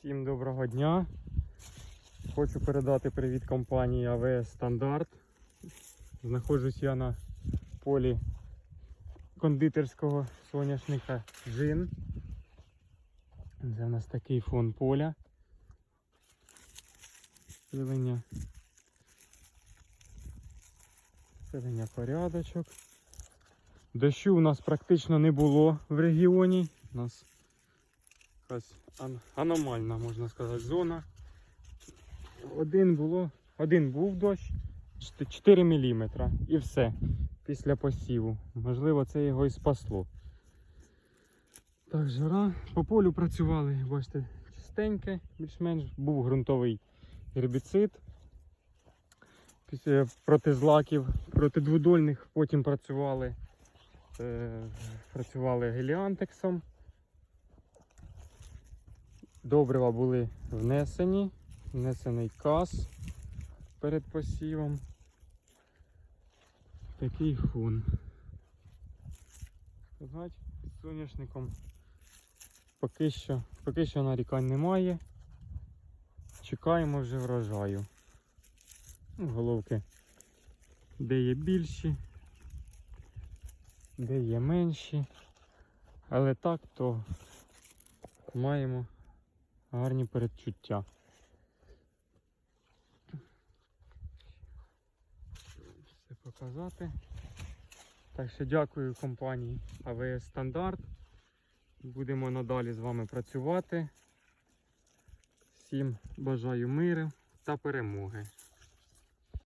Всім доброго дня. Хочу передати привіт компанії АВС Стандарт. Знаходжусь я на полі кондитерського соняшника Джин. Це у нас такий фон поля. Пилення. Пилення порядочок. Дощу у нас практично не було в регіоні. У нас аномальна, можна сказати, зона. Один було, один був дощ, 4 мм і все після посіву. Можливо, це його і спасло. Так, жара. По полю працювали, бачите, чистеньке, більш-менш. Був ґрунтовий гербіцид. Проти злаків, проти дводольних, потім працювали, е, працювали геліантексом. Добрива були внесені, внесений кас перед посівом. Такий фон. Знаєте, з соняшником поки що, поки що нарікань немає. Чекаємо вже врожаю. Ну, Головки де є більші, де є менші. Але так то маємо гарні передчуття. Все показати. Так що дякую компанії АВС Стандарт. Будемо надалі з вами працювати. Всім бажаю миру та перемоги.